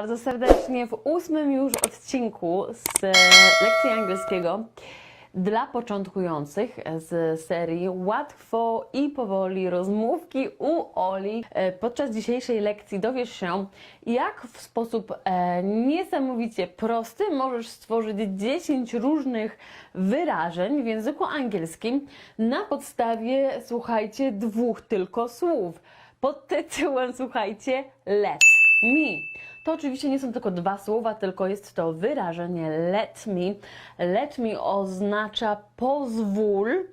Bardzo serdecznie w ósmym już odcinku z e, lekcji angielskiego dla początkujących z serii Łatwo i powoli rozmówki u Oli. E, Podczas dzisiejszej lekcji dowiesz się, jak w sposób e, niesamowicie prosty możesz stworzyć 10 różnych wyrażeń w języku angielskim na podstawie, słuchajcie, dwóch tylko słów. Pod tytułem, słuchajcie, let me. To oczywiście nie są tylko dwa słowa, tylko jest to wyrażenie let me. Let me oznacza pozwól,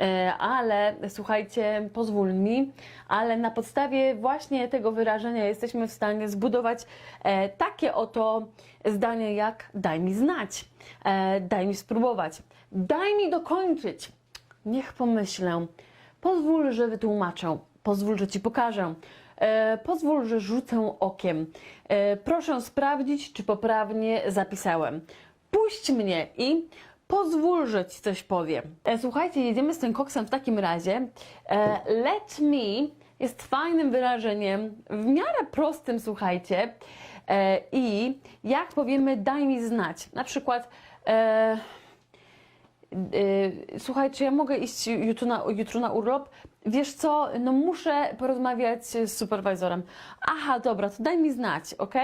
e, ale słuchajcie, pozwól mi, ale na podstawie właśnie tego wyrażenia jesteśmy w stanie zbudować e, takie oto zdanie jak daj mi znać, e, daj mi spróbować, daj mi dokończyć, niech pomyślę, pozwól, że wytłumaczę, pozwól, że ci pokażę. E, pozwól, że rzucę okiem. E, proszę sprawdzić, czy poprawnie zapisałem. Puść mnie i pozwól, że ci coś powiem. E, słuchajcie, jedziemy z tym koksem w takim razie. Let me jest fajnym wyrażeniem, w miarę prostym, słuchajcie. I jak powiemy, daj mi znać. Na przykład. Słuchaj, czy ja mogę iść jutro na, jutro na urlop? Wiesz co, no muszę porozmawiać z superwizorem. Aha, dobra, to daj mi znać, ok?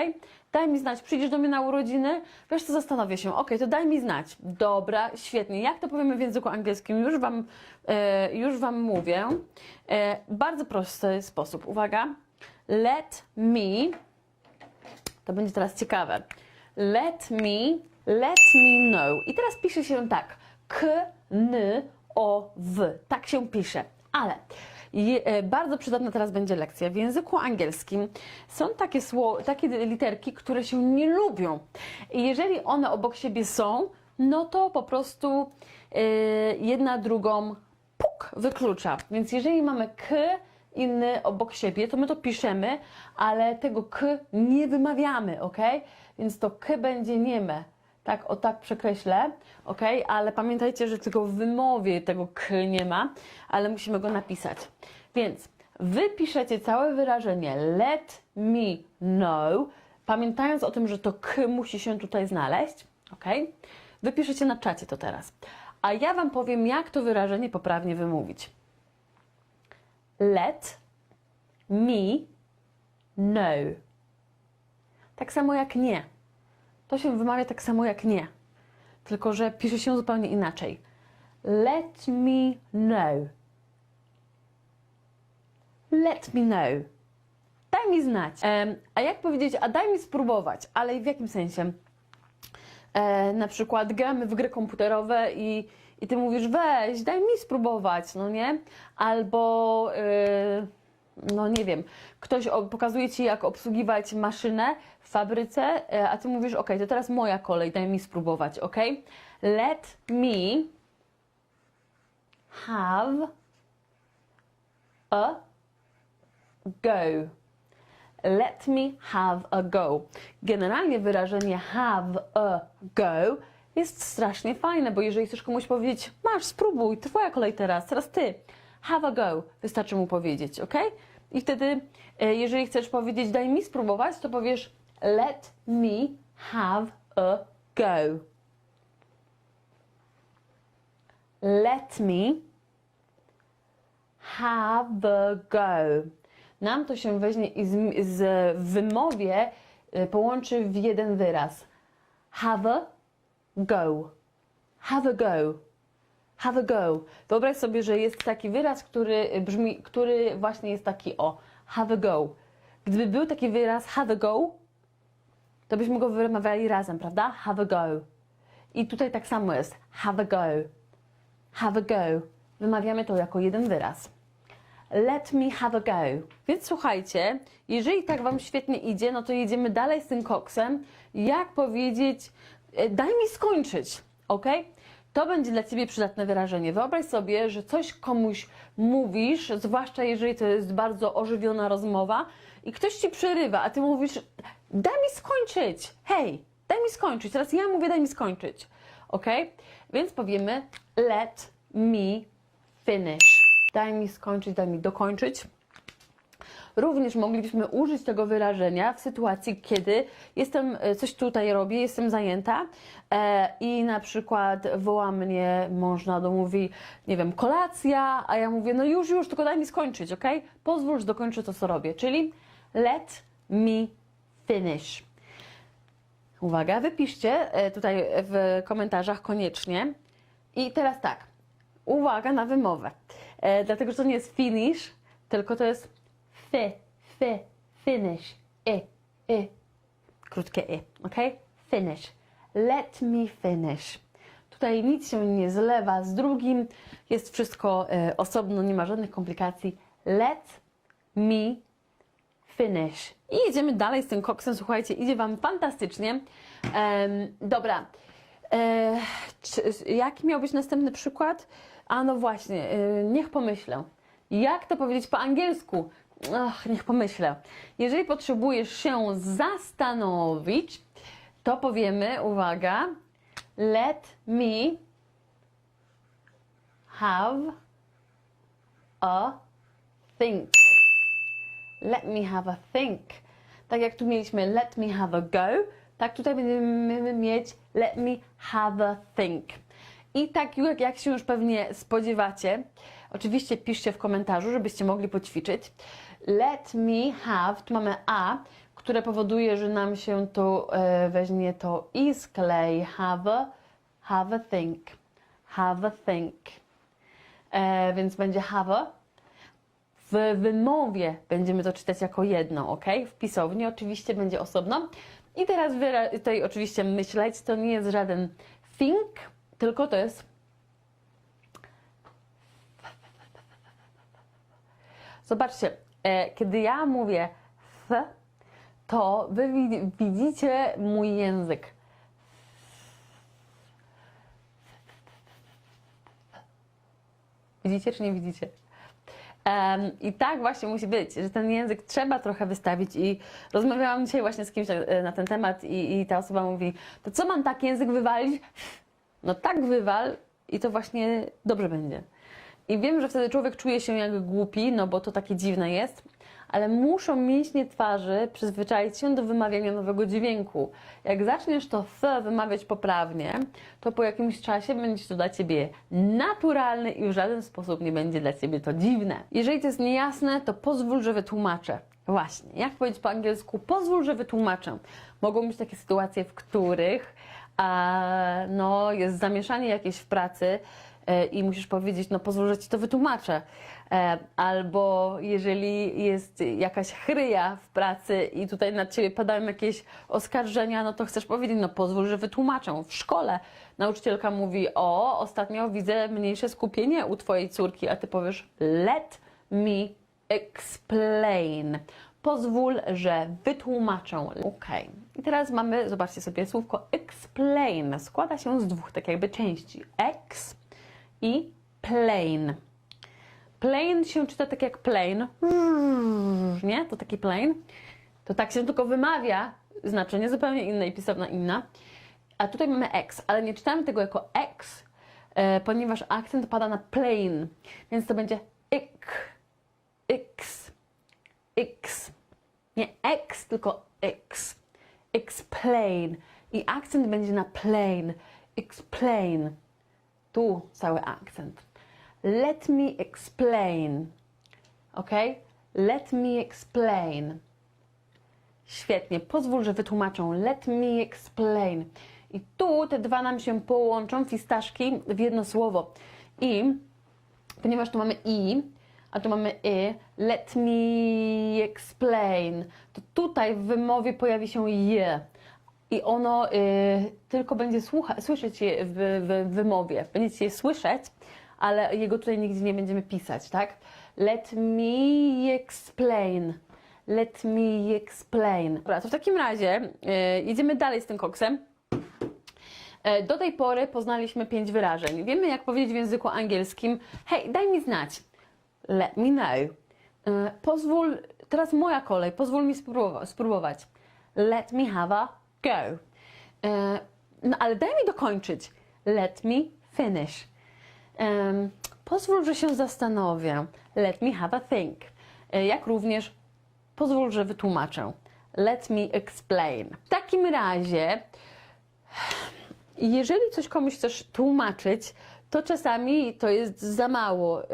Daj mi znać, przyjdziesz do mnie na urodziny? Wiesz co, zastanowię się. Ok, to daj mi znać. Dobra, świetnie. Jak to powiemy w języku angielskim? Już Wam, e, już wam mówię. E, bardzo prosty sposób. Uwaga. Let me to będzie teraz ciekawe. Let me, let me know. I teraz pisze się tak. K, N, O, W. Tak się pisze. Ale e, bardzo przydatna teraz będzie lekcja. W języku angielskim są takie, sło, takie literki, które się nie lubią. I jeżeli one obok siebie są, no to po prostu e, jedna drugą puk wyklucza. Więc jeżeli mamy K, inny obok siebie, to my to piszemy, ale tego k nie wymawiamy, ok? Więc to k będzie nieme. Tak, o tak przekreślę, ok? Ale pamiętajcie, że tylko w wymowie tego k nie ma, ale musimy go napisać. Więc wy piszecie całe wyrażenie let me know, pamiętając o tym, że to k musi się tutaj znaleźć, ok? Wy piszecie na czacie to teraz. A ja wam powiem, jak to wyrażenie poprawnie wymówić let me know. Tak samo jak nie. To się wymawia tak samo jak nie. Tylko, że pisze się zupełnie inaczej. Let me know. Let me know. Daj mi znać. Em, a jak powiedzieć, a daj mi spróbować, ale w jakim sensie? E, na przykład gramy w gry komputerowe i, i ty mówisz, weź, daj mi spróbować, no nie? Albo, e, no nie wiem, ktoś pokazuje ci, jak obsługiwać maszynę w fabryce, e, a ty mówisz, ok, to teraz moja kolej, daj mi spróbować, ok? Let me have a go. Let me have a go. Generalnie wyrażenie have a go jest strasznie fajne, bo jeżeli chcesz komuś powiedzieć, masz, spróbuj, twoja kolej teraz, teraz ty. Have a go. Wystarczy mu powiedzieć, ok? I wtedy, e, jeżeli chcesz powiedzieć, daj mi spróbować, to powiesz, let me have a go. Let me have a go. Nam to się weźmie i z, z wymowie y, połączy w jeden wyraz. Have a go. Have a go. Have a go. Wyobraź sobie, że jest taki wyraz, który brzmi, który właśnie jest taki o. Have a go. Gdyby był taki wyraz have a go, to byśmy go wymawiali razem, prawda? Have a go. I tutaj tak samo jest. Have a go. Have a go. Wymawiamy to jako jeden wyraz. Let me have a go. Więc słuchajcie, jeżeli tak Wam świetnie idzie, no to jedziemy dalej z tym koksem. Jak powiedzieć, e, daj mi skończyć, ok? To będzie dla Ciebie przydatne wyrażenie. Wyobraź sobie, że coś komuś mówisz, zwłaszcza jeżeli to jest bardzo ożywiona rozmowa i ktoś Ci przerywa, a Ty mówisz, daj mi skończyć, hej, daj mi skończyć. Teraz ja mówię, daj mi skończyć, ok? Więc powiemy, let me finish. Daj mi skończyć, daj mi dokończyć. Również moglibyśmy użyć tego wyrażenia w sytuacji, kiedy jestem, e, coś tutaj robię, jestem zajęta e, i na przykład woła mnie mąż na dom, mówi, nie wiem, kolacja, a ja mówię, no już, już, tylko daj mi skończyć, ok? Pozwól, że dokończę to, co robię, czyli let me finish. Uwaga, wypiszcie e, tutaj w komentarzach koniecznie. I teraz tak, uwaga na wymowę. Dlatego, że to nie jest finish, tylko to jest fi, fi, finish, i, i, krótkie i, ok? Finish. Let me finish. Tutaj nic się nie zlewa z drugim, jest wszystko e, osobno, nie ma żadnych komplikacji. Let me finish. I jedziemy dalej z tym koksem. Słuchajcie, idzie Wam fantastycznie. Em, dobra. E, czy, jaki miał być następny przykład? A no właśnie, e, niech pomyślę. Jak to powiedzieć po angielsku? Ach, niech pomyślę. Jeżeli potrzebujesz się zastanowić, to powiemy, uwaga, let me have a think. Let me have a think. Tak jak tu mieliśmy let me have a go, tak tutaj będziemy mieć let me have a think. I tak jak, jak się już pewnie spodziewacie, oczywiście piszcie w komentarzu, żebyście mogli poćwiczyć. Let me have, tu mamy a, które powoduje, że nam się tu e, weźmie to i. Have a, have a think. Have a think. E, więc będzie have a. W wymowie będziemy to czytać jako jedno, ok? W pisowni oczywiście będzie osobno. I teraz tutaj oczywiście myśleć to nie jest żaden think, tylko to jest. Zobaczcie, kiedy ja mówię th, to wy wi- widzicie mój język. Widzicie czy nie widzicie? I tak właśnie musi być, że ten język trzeba trochę wystawić i rozmawiałam dzisiaj właśnie z kimś e, na ten temat i, i ta osoba mówi, to co mam tak język wywalić? No tak wywal i to właśnie dobrze będzie. I wiem, że wtedy człowiek czuje się jak głupi, no bo to takie dziwne jest, ale muszą mięśnie twarzy przyzwyczaić się do wymawiania nowego dźwięku. Jak zaczniesz to th wymawiać poprawnie, to po jakimś czasie będzie to dla ciebie naturalne i w żaden sposób nie będzie dla ciebie to dziwne. Jeżeli to jest niejasne, to pozwól, że wytłumaczę. Właśnie, jak powiedzieć po angielsku? Pozwól, że wytłumaczę. Mogą być takie sytuacje, w których a, no, jest zamieszanie jakieś w pracy i musisz powiedzieć, no pozwól, że ci to wytłumaczę. E, Albo jeżeli jest jakaś chryja w pracy i tutaj na ciebie padają jakieś oskarżenia, no to chcesz powiedzieć, no pozwól, że wytłumaczę. W szkole nauczycielka mówi, o, ostatnio widzę mniejsze skupienie u twojej córki, a ty powiesz, let me explain. Pozwól, że wytłumaczę. Ok. I teraz mamy, zobaczcie sobie, słówko explain. Składa się z dwóch, tak jakby części. Ex i plain. Plain się czyta tak jak plain. Nie? To taki plain. To tak się tylko wymawia. Znaczenie zupełnie inne i pisowna inna. A tutaj mamy X, ale nie czytamy tego jako X, e, ponieważ akcent pada na plain. Więc to będzie ik, x, x. Nie X, tylko X. Explain. I akcent będzie na plain. Explain. Tu cały akcent. Let me explain. Ok? Let me explain. Świetnie. Pozwól, że wytłumaczę. Let me explain. I tu te dwa nam się połączą, fistaszki, w jedno słowo. I ponieważ tu mamy i, a tu mamy y, let me explain, to tutaj w wymowie pojawi się je. I ono y, tylko będzie słucha, słyszeć je w, w wymowie. Będziecie je słyszeć, ale jego tutaj nigdzie nie będziemy pisać, tak? Let me explain. Let me explain. Dobra, to w takim razie y, jedziemy dalej z tym koksem. E, Do tej pory poznaliśmy pięć wyrażeń. Wiemy, jak powiedzieć w języku angielskim: hej, daj mi znać. Let me know. E, Pozwól, teraz moja kolej, pozwól mi spróbowa- spróbować. Let me have a go. E, No ale daj mi dokończyć. Let me finish. Em, Pozwól, że się zastanowię. Let me have a think. E, Jak również pozwól, że wytłumaczę. Let me explain. W takim razie, jeżeli coś komuś chcesz tłumaczyć, to czasami to jest za mało. Y,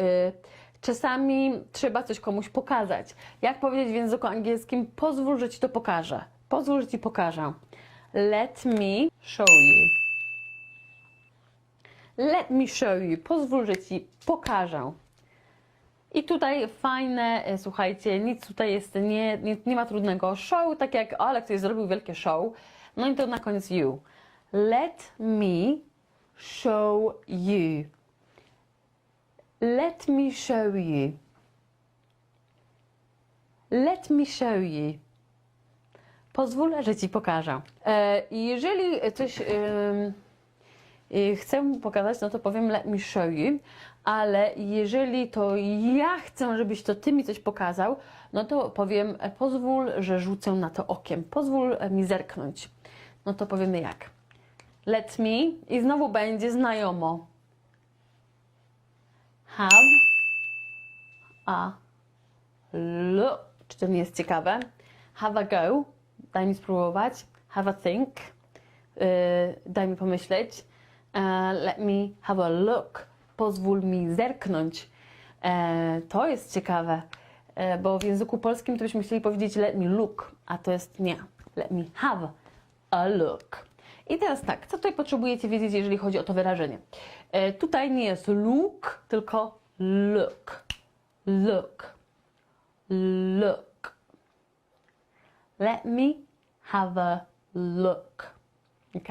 Czasami trzeba coś komuś pokazać. Jak powiedzieć w języku angielskim? Pozwól, że ci to pokażę. Pozwól, że ci pokażę. Let me show you. Let me show you. Pozwól, że ci pokażę. I tutaj fajne, e, słuchajcie, nic tutaj jest, nie, nie, nie ma trudnego. Show, tak jak ale zrobił wielkie show. No i to na koniec you. Let me show you. Let me show you. Let me show you. Pozwól, że ci pokażę. E, jeżeli coś y, chcę mu pokazać, no to powiem let me show you, ale jeżeli to ja chcę, żebyś to ty mi coś pokazał, no to powiem e, pozwól, że rzucę na to okiem. Pozwól e, mi zerknąć. No to powiemy jak. Let me i znowu będzie znajomo. Have a look. Czy to nie jest ciekawe? Have a go. Daj mi spróbować. Have a think. Yy, daj mi pomyśleć. Uh, let me have a look. Pozwól mi zerknąć. E, to jest ciekawe, e, bo w języku polskim to byśmy chcieli powiedzieć let me look, a to jest nie. Let me have a look. I teraz tak, co tutaj potrzebujecie wiedzieć, jeżeli chodzi o to wyrażenie? E, tutaj nie jest look, tylko look. Look. Look. Let me have a look. Ok?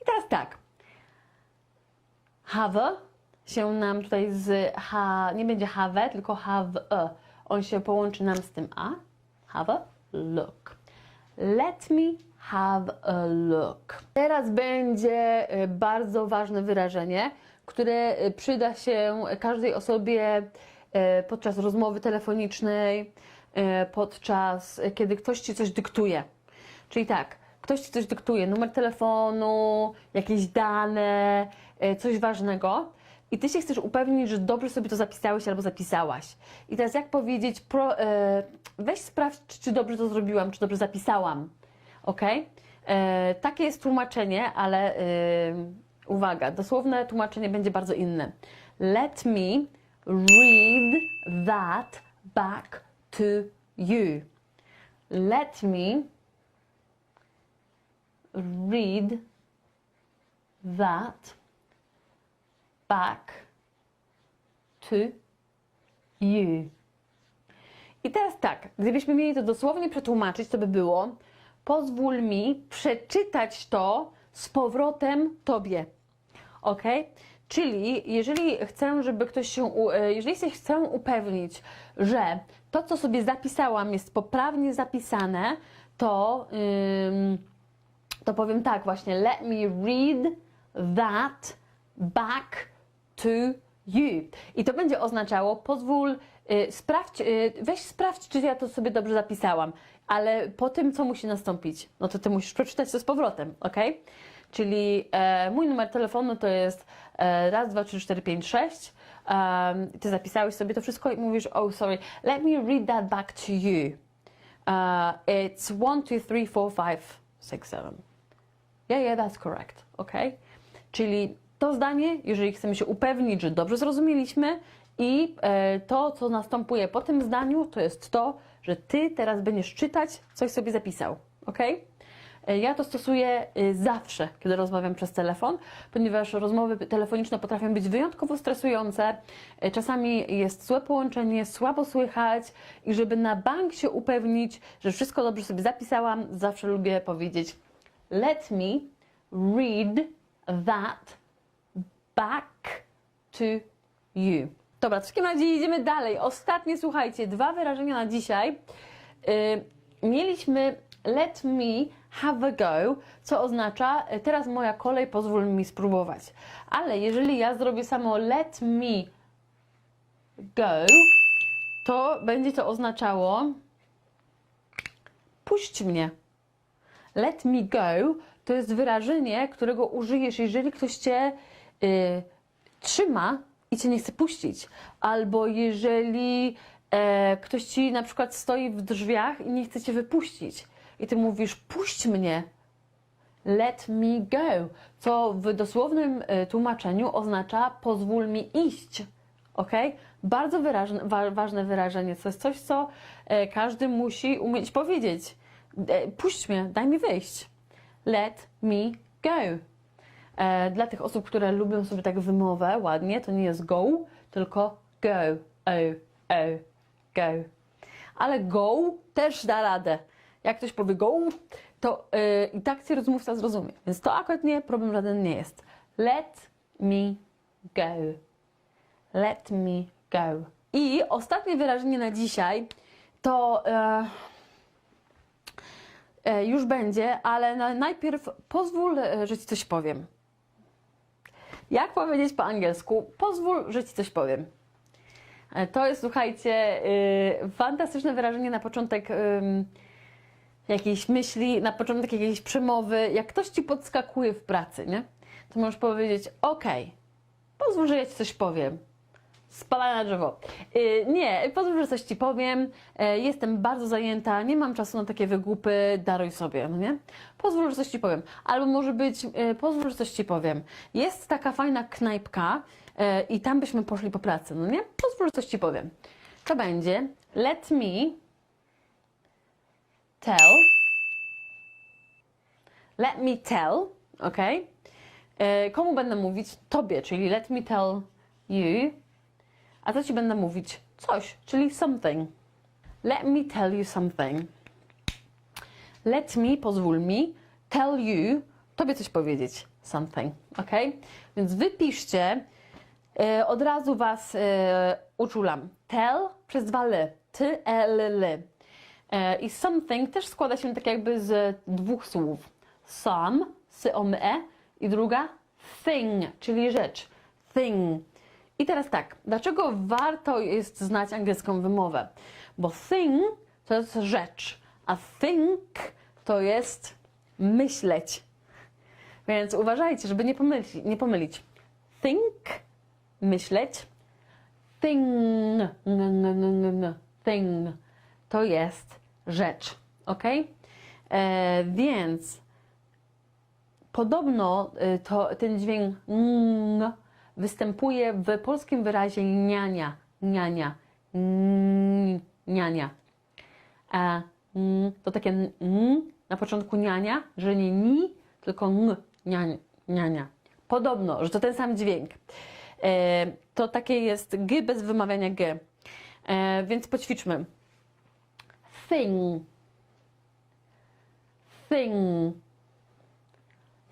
I teraz tak. Have się nam tutaj z ha, nie będzie have, tylko have a. On się połączy nam z tym a. Have a look. Let me have a look. Teraz będzie e, bardzo ważne wyrażenie, które e, przyda się każdej osobie e, podczas rozmowy telefonicznej, podczas e, kiedy ktoś ci coś dyktuje. Czyli tak, ktoś ci coś dyktuje, numer telefonu, jakieś dane, e, coś ważnego. I ty się chcesz upewnić, że dobrze sobie to zapisałeś albo zapisałaś. I teraz jak powiedzieć, pro, e, weź sprawdź, czy, dobrze to zrobiłam, czy dobrze zapisałam. Ok? E, takie jest tłumaczenie, ale e, uwaga, dosłowne tłumaczenie będzie bardzo inne. Let me read that back to you. Let me read that back to you. I teraz tak, gdybyśmy mieli to dosłownie przetłumaczyć, to by było: pozwól mi przeczytać to z powrotem tobie. Ok? Czyli jeżeli chcę, żeby ktoś się, e, jeżeli się chcę upewnić, że to, co sobie zapisałam, jest poprawnie zapisane, to, to powiem tak właśnie, let me read that back to you. I to będzie oznaczało, pozwól, y, sprawdź, y, weź sprawdź, czy ja to sobie dobrze zapisałam, ale po tym, co musi nastąpić, no to ty musisz przeczytać to z powrotem, ok? Czyli e, mój numer telefonu to jest e, raz, dwa, trzy, cztery, pięć, sześć. Ty zapisałeś sobie to wszystko i mówisz, oh sorry, let me read that back to you. Uh, it's one, two, three, four, five, six, seven. Yeah, yeah, that's correct. Ok? Czyli to zdanie, jeżeli chcemy się upewnić, że dobrze zrozumieliśmy, i to, co następuje po tym zdaniu, to jest to, że ty teraz będziesz czytać, coś sobie zapisał. Ok? E, Ja to stosuję e, zawsze, kiedy rozmawiam przez telefon, ponieważ rozmowy telefoniczne potrafią być wyjątkowo stresujące. E, Czasami jest złe połączenie, słabo słychać i żeby na bank się upewnić, że wszystko dobrze sobie zapisałam, zawsze lubię powiedzieć let me read that back to you. Dobra, w takim razie idziemy dalej. Ostatnie, słuchajcie, dwa wyrażenia na dzisiaj. Yy, mieliśmy let me have a go, co oznacza y, teraz moja kolej, pozwól mi spróbować. Ale jeżeli ja zrobię samo let me go, to będzie to oznaczało puść mnie. Let me go to jest wyrażenie, którego użyjesz, jeżeli ktoś cię y, trzyma i cię nie chce puścić, albo jeżeli e, ktoś ci na przykład stoi w drzwiach i nie chce cię wypuścić. I ty mówisz, puść mnie, let me go, co w dosłownym e, tłumaczeniu oznacza pozwól mi iść. Ok? Bardzo wa, ważne wyrażenie. To jest coś, co e, każdy musi umieć powiedzieć. E, puść mnie, daj mi wyjść. Let me go. E, dla tych osób, które lubią sobie tak wymowę ładnie, to nie jest go, tylko go. O, o, go. Ale go też da radę. Jak ktoś powie go, to yy, i tak cię rozmówca zrozumie. Więc to akurat nie, problem żaden nie jest. Let me go. Let me go. I ostatnie wyrażenie na dzisiaj to e, e, już będzie, ale na, najpierw pozwól, e, że ci coś powiem. Jak powiedzieć po angielsku? Pozwól, że ci coś powiem. E, To jest, słuchajcie, y, fantastyczne wyrażenie na początek ym, jakiejś myśli, na początek jakiejś przemowy. Jak ktoś ci podskakuje w pracy, nie? To możesz powiedzieć: OK, pozwól, że ja ci coś powiem. Spalaj na drzewo. Y, nie, pozwól, że coś ci powiem. E, jestem bardzo zajęta, nie mam czasu na takie wygłupy, daruj sobie, no nie? Pozwól, że coś ci powiem. Albo może być, y, pozwól, że coś ci powiem. Jest taka fajna knajpka e, i tam byśmy poszli po pracy, no nie? Pozwól, że coś ci powiem. To będzie let me tell let me tell, ok? E, komu będę mówić? Tobie, czyli let me tell you. A co ci będę mówić? Coś, czyli something. Let me tell you something. Let me, pozwól mi, tell you, tobie coś powiedzieć. Something, ok? Więc wypiszcie, e, od razu was e, uczulam. Tell przez dwa l. Ty, l, l. E, I something też składa się tak jakby z dwóch słów. Some, sy, o, my, e, i druga thing, czyli rzecz. Thing. I teraz tak, dlaczego warto jest znać angielską wymowę? Bo thing to jest rzecz, a think to jest myśleć. Więc uważajcie, żeby nie pomylić. Nie pomylić. Think, myśleć. Thing, thing to jest rzecz, ok? E, więc podobno y, to, ten dźwięk ng występuje w polskim wyrazie niania, niania, niania. A n- to takie n na początku niania, że nie ni, tylko n, niania, niania. Podobno, że to ten sam dźwięk. E, to takie jest g bez wymawiania g. E, więc poćwiczmy. Thing. Thing.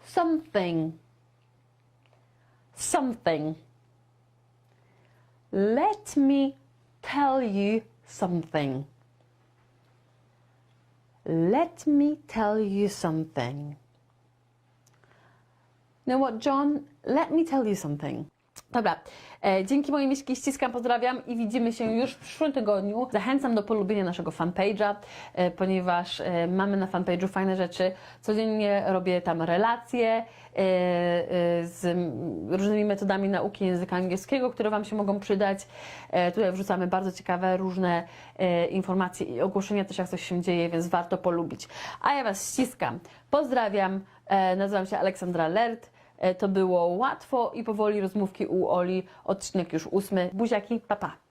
Something. Something. Let me tell you something. Let me tell you something. Know what, John? Let me tell you something. Dobra, e, dzięki mojej miśki ściskam, pozdrawiam i widzimy się już w przyszłym tygodniu. Zachęcam do polubienia naszego fanpage'a, e, ponieważ e, mamy na fanpage'u fajne rzeczy. Codziennie robię tam relacje e, e, z m, różnymi metodami nauki języka angielskiego, które Wam się mogą przydać. E, tutaj wrzucamy bardzo ciekawe różne e, informacje i ogłoszenia też jak coś się dzieje, więc warto polubić. A ja Was ściskam, pozdrawiam, e, nazywam się Aleksandra Lert. E, To było łatwo i powoli rozmówki u Oli, odcinek już ósmy. Buziaki, papa. Pa.